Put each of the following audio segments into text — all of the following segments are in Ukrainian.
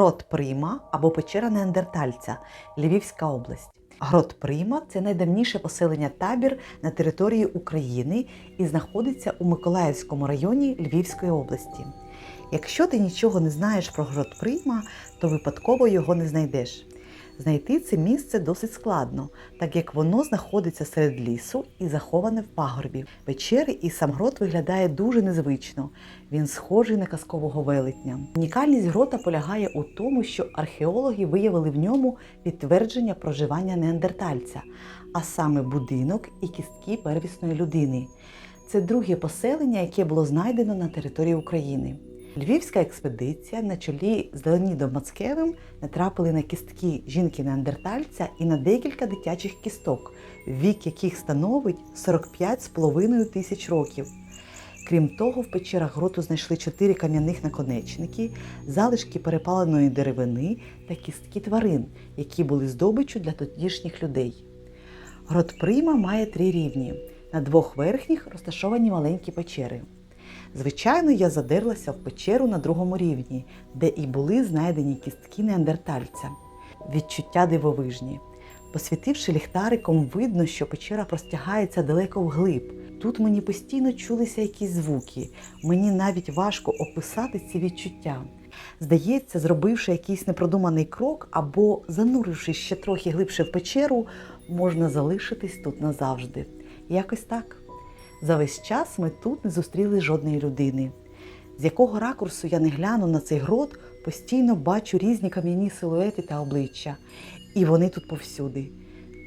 Грот Прима або печера Неандертальця, Львівська область. Грот Прима це найдавніше поселення табір на території України і знаходиться у Миколаївському районі Львівської області. Якщо ти нічого не знаєш про Грот Прима, то випадково його не знайдеш. Знайти це місце досить складно, так як воно знаходиться серед лісу і заховане в пагорбі. Печери і сам грот виглядає дуже незвично. Він схожий на казкового велетня. Унікальність грота полягає у тому, що археологи виявили в ньому підтвердження проживання неандертальця, а саме будинок і кістки первісної людини. Це друге поселення, яке було знайдено на території України. Львівська експедиція на чолі з Леонідом Мацкевим натрапили на кістки жінки-неандертальця і на декілька дитячих кісток, вік яких становить 45,5 тисяч років. Крім того, в печерах гроту знайшли чотири кам'яних наконечники, залишки перепаленої деревини та кістки тварин, які були здобиччю для тодішніх людей. Грот Прима має три рівні. На двох верхніх розташовані маленькі печери. Звичайно, я задерлася в печеру на другому рівні, де і були знайдені кістки неандертальця. Відчуття дивовижні. Посвітивши ліхтариком, видно, що печера простягається далеко вглиб. Тут мені постійно чулися якісь звуки. Мені навіть важко описати ці відчуття. Здається, зробивши якийсь непродуманий крок або занурившись ще трохи глибше в печеру, можна залишитись тут назавжди. Якось так. За весь час ми тут не зустріли жодної людини. З якого ракурсу я не гляну на цей грот, постійно бачу різні кам'яні силуети та обличчя. І вони тут повсюди.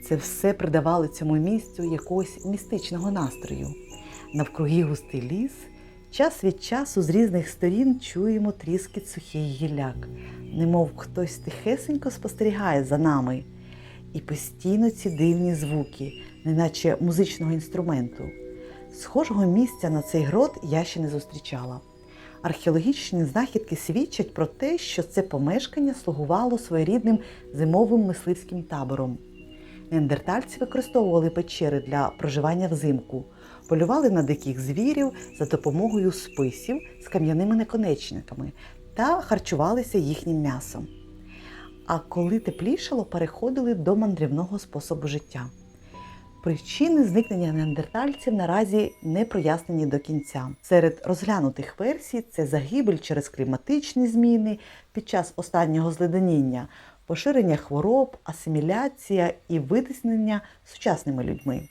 Це все придавало цьому місцю якогось містичного настрою. Навкруги густий ліс. Час від часу з різних сторін чуємо тріскіт сухих гілляк, немов хтось тихесенько спостерігає за нами. І постійно ці дивні звуки, неначе музичного інструменту. Схожого місця на цей грот я ще не зустрічала. Археологічні знахідки свідчать про те, що це помешкання слугувало своєрідним зимовим мисливським табором. Неандертальці використовували печери для проживання взимку, полювали на диких звірів за допомогою списів з кам'яними наконечниками та харчувалися їхнім м'ясом. А коли теплішало, переходили до мандрівного способу життя. Причини зникнення неандертальців наразі не прояснені до кінця. Серед розглянутих версій це загибель через кліматичні зміни під час останнього зледеніння, поширення хвороб, асиміляція і витиснення сучасними людьми.